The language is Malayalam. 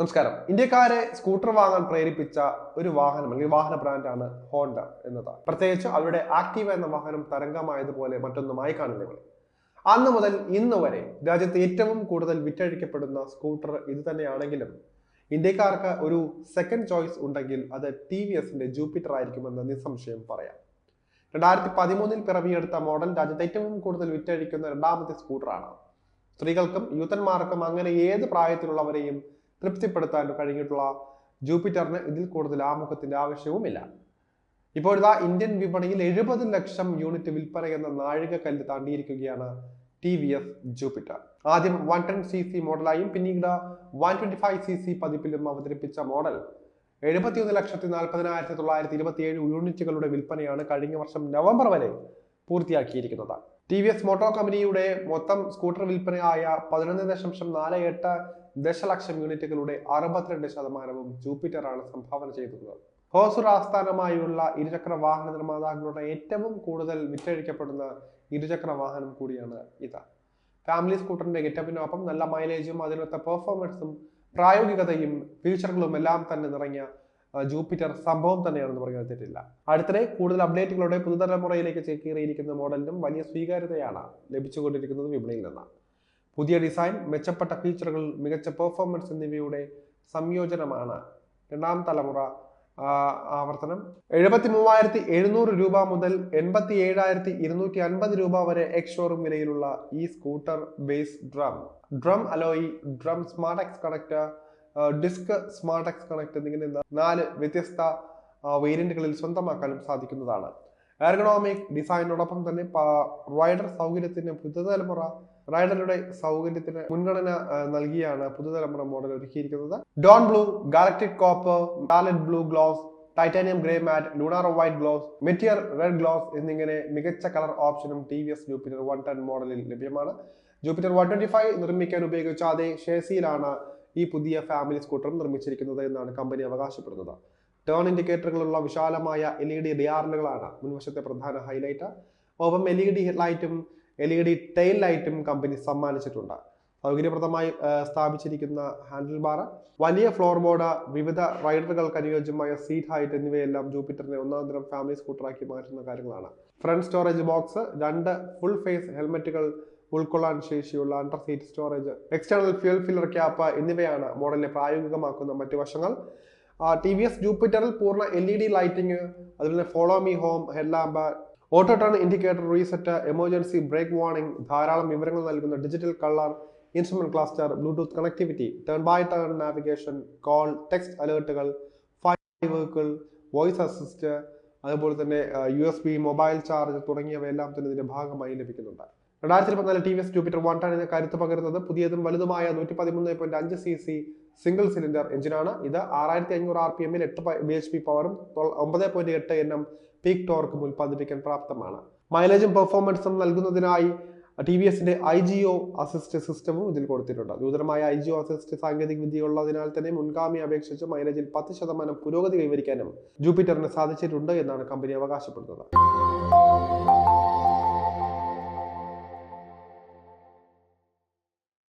നമസ്കാരം. ഇന്ത്യക്കാരെ സ്കൂട്ടർ വാങ്ങാൻ പ്രേരിപ്പിച്ച ഒരു വാഹനം അല്ലെങ്കിൽ വാഹന ബ്രാൻഡാണ് ഹോണ്ട എന്നത് പ്രത്യേകിച്ച് അവരുടെ ആക്റ്റീവ എന്ന വാഹനം തരംഗമായതുപോലെ മറ്റൊന്നുമായി കാണുന്നവർ അന്ന് മുതൽ ഇന്ന് വരെ രാജ്യത്ത് ഏറ്റവും കൂടുതൽ വിറ്റഴിക്കപ്പെടുന്ന സ്കൂട്ടർ ഇത് തന്നെയാണെങ്കിലും ഇന്ത്യക്കാർക്ക് ഒരു സെക്കൻഡ് ചോയ്സ് ഉണ്ടെങ്കിൽ അത് ടി വി എസിന്റെ ജൂപ്പിറ്റർ ആയിരിക്കുമെന്ന് നിസ്സംശയം പറയാം. രണ്ടായിരത്തി പതിമൂന്നിൽ പിറവിയെടുത്ത മോഡൽ രാജ്യത്ത് ഏറ്റവും കൂടുതൽ വിറ്റഴിക്കുന്ന രണ്ടാമത്തെ സ്കൂട്ടറാണ്. സ്ത്രീകൾക്കും യൂത്തന്മാർക്കും അങ്ങനെ ഏത് പ്രായത്തിലുള്ളവരെയും തൃപ്തിപ്പെടുത്താൻ കഴിഞ്ഞിട്ടുള്ള ജൂപ്പിറ്ററിന് ഇതിൽ കൂടുതൽ ആമുഖത്തിന്റെ ആവശ്യവുമില്ല. ഇപ്പോൾ ഇതാ ഇന്ത്യൻ വിപണിയിൽ എഴുപത് ലക്ഷം യൂണിറ്റ് വിൽപ്പന എന്ന നാഴികക്കല്ല് താണ്ടിയിരിക്കുകയാണ് ടി വി എസ് ജൂപ്പിറ്റർ. ആദ്യം വൺ ടെൻ സി സി മോഡലായും പിന്നീട് one twenty five C C പതിപ്പിലും അവതരിപ്പിച്ച മോഡൽ. എഴുപത്തിയൊന്ന് ലക്ഷത്തി നാൽപ്പതിനായിരത്തി തൊള്ളായിരത്തി ഇരുപത്തിയേഴ് യൂണിറ്റുകളുടെ വിൽപ്പനയാണ് കഴിഞ്ഞ വർഷം നവംബർ വരെ പൂർത്തിയാക്കിയിരിക്കുന്നത്. ടി വി എസ് മോട്ടോർ കമ്പനിയുടെ മൊത്തം സ്കൂട്ടർ വിൽപ്പനയായ പതിനൊന്ന് ദശാംശം നാല് എട്ട് ദശലക്ഷം യൂണിറ്റുകളുടെ അറുപത്തിരണ്ട് ശതമാനവും ജൂപ്പിറ്ററാണ് സംഭാവന ചെയ്തത് ഹോസുർ ആസ്ഥാനമായുള്ള ഇരുചക്ര വാഹന നിർമ്മാതാക്കളുടെ ഏറ്റവും കൂടുതൽ വിറ്റഴിക്കപ്പെടുന്ന ഇരുചക്ര വാഹനം കൂടിയാണ് ഇത്. ഫാമിലി സ്കൂട്ടറിന്റെ ഗെറ്റപ്പിനൊപ്പം നല്ല മൈലേജും അതിനൊത്ത പെർഫോമൻസും പ്രായോഗികതയും ഫീച്ചറുകളും എല്ലാം തന്നെ നിറഞ്ഞ ജൂപ്പിറ്റർ സംഭവം തന്നെയാണെന്ന് പറയാൻ തെറ്റില്ല അടുത്തിടെ കൂടുതൽ അപ്ഡേറ്റുകളോടെ പുതുതലമുറയിലേക്ക് ചേക്കേറിയിരിക്കുന്ന മോഡലിനും വലിയ സ്വീകാര്യതയാണ് ലഭിച്ചുകൊണ്ടിരിക്കുന്നത് വിപണിയിൽ നിന്ന്. പുതിയ ഡിസൈൻ മെച്ചപ്പെട്ട ഫീച്ചറുകൾ മികച്ച പെർഫോമൻസ് എന്നിവയുടെ സംയോജനമാണ് രണ്ടാം തലമുറ ആവർത്തനം. എഴുപത്തി മൂവായിരത്തി എഴുന്നൂറ് രൂപ മുതൽ എൺപത്തി ഏഴായിരത്തി ഇരുന്നൂറ്റി അൻപത് രൂപ വരെ എക്സ് ഷോറൂം വിലയിലുള്ള ഈ scooter base drum. Drum alloy drum smart X connect disc smart X connect എന്നിങ്ങനെ നാല് വ്യത്യസ്ത വേരിയന്റുകളിൽ സ്വന്തമാക്കാനും സാധിക്കുന്നതാണ്. എർഗണോമിക് ഡിസൈനോടൊപ്പം തന്നെ റൈഡർ സൗകര്യത്തിന് പുതുതലമുറ റൈഡറുടെ സൗകര്യത്തിന് മുൻഗണന നൽകിയാണ് പുതുതലമുറ മോഡൽ ഒരുക്കിയിരിക്കുന്നത്. Dawn blue galactic copper ടാലറ്റ് blue gloss titanium grey matte lunar white gloss meteor red gloss എന്നിങ്ങനെ മികച്ച കളർ ഓപ്ഷനും T V S Jupiter one ten മോഡലിൽ ലഭ്യമാണ്. ജൂപ്പിറ്റർ വൺ ട്വന്റി ഫൈവ് നിർമ്മിക്കാൻ ഉപയോഗിച്ച അതേ ഷേസിയിലാണ് ഈ പുതിയ ഫാമിലി സ്കൂട്ടറും നിർമ്മിച്ചിരിക്കുന്നത് എന്നാണ് കമ്പനി അവകാശപ്പെടുന്നത്. ടേൺ ഇൻഡിക്കേറ്ററുകളുള്ള വിശാലമായ എൽ ഇ ഡി ഡിആറിലുകളാണ് മുൻവശത്തെ പ്രധാന ഹൈലൈറ്റ്. ഒപ്പം എൽ ഇ ഡി ഹെഡ്ലൈറ്റും എൽ ഇ ഡി ടെയിൽ ലൈറ്റും കമ്പനി സമ്മാനിച്ചിട്ടുണ്ട്. സൗകര്യപ്രദമായി സ്ഥാപിച്ചിരിക്കുന്ന ഹാൻഡിൽ ബാർ വലിയ ഫ്ലോർ ബോർഡ് വിവിധ റൈഡറുകൾക്ക് അനുയോജ്യമായ സീറ്റ് ഹൈറ്റ് എന്നിവയെല്ലാം ജൂപ്പിറ്ററിനെ ഒന്നാം തരം ഫാമിലി സ്കൂട്ടറാക്കി മാറ്റുന്ന കാര്യങ്ങളാണ്. ഫ്രണ്ട് സ്റ്റോറേജ് ബോക്സ് രണ്ട് ഫുൾ ഫേസ് ഹെൽമെറ്റുകൾ ഉൾക്കൊള്ളാൻ ശേഷിയുള്ള under seat storage external fuel filler cap എന്നിവയാണ് മോഡലിനെ പ്രായോഗികമാക്കുന്ന മറ്റു വശങ്ങൾ. ടി വി എസ് ജൂപ്പിറ്ററിൽ പൂർണ എൽ ഇ ഡി ലൈറ്റിംഗ് അതുപോലെ follow me home headlamp auto turn indicator reset emergency brake warning ധാരാളം വിവരങ്ങൾ നൽകുന്ന digital colour instrument cluster Bluetooth connectivity turn by turn navigation call text അലേർട്ടുകൾ five vehicle voice assist അതുപോലെ തന്നെ U S B mobile charge തുടങ്ങിയവയെല്ലാം തന്നെ ഇതിന്റെ ഭാഗമായി ലഭിക്കുന്നുണ്ട്. രണ്ടായിരത്തി ഇരുപത്തിനാല് ടി വി എസ് ജൂപ്പിറ്റർ വൺ ടെണിന് കരുത്ത് പകരുന്നത് പുതിയതും വലുതുമായ നൂറ്റി പതിമൂന്ന് പോയിന്റ് അഞ്ച് സി സി സിംഗിൾ സിലിണ്ടർ എഞ്ചിനാണ് ഇത് ആറായിരത്തി അഞ്ഞൂറ് ആർ പി എമ്മിൽ എട്ട് ബി എച്ച് പി പവറും ഒമ്പത് പോയിന്റ് എട്ട് എൻ എം പീക്ക് ടോർക്കും ഉൽപ്പാദിപ്പിക്കാൻ പ്രാപ്തമാണ്. മൈലേജും പെർഫോമൻസും നൽകുന്നതിനായി ടി വി എസിന്റെ ഐ ജി ഒ അസിസ്റ്റ് സിസ്റ്റവും ഇതിൽ കൊടുത്തിട്ടുണ്ട്. നൂതനമായ ഐ ജി ഒ അസിസ്റ്റ് സാങ്കേതിക വിദ്യ ഉള്ളതിനാൽ തന്നെ മുൻഗാമി അപേക്ഷിച്ച് മൈലേജിൽ പത്ത് ശതമാനം പുരോഗതി കൈവരിക്കാനും ജൂപ്പിറ്ററിന് സാധിച്ചിട്ടുണ്ട് എന്നാണ് കമ്പനി അവകാശപ്പെടുന്നത്.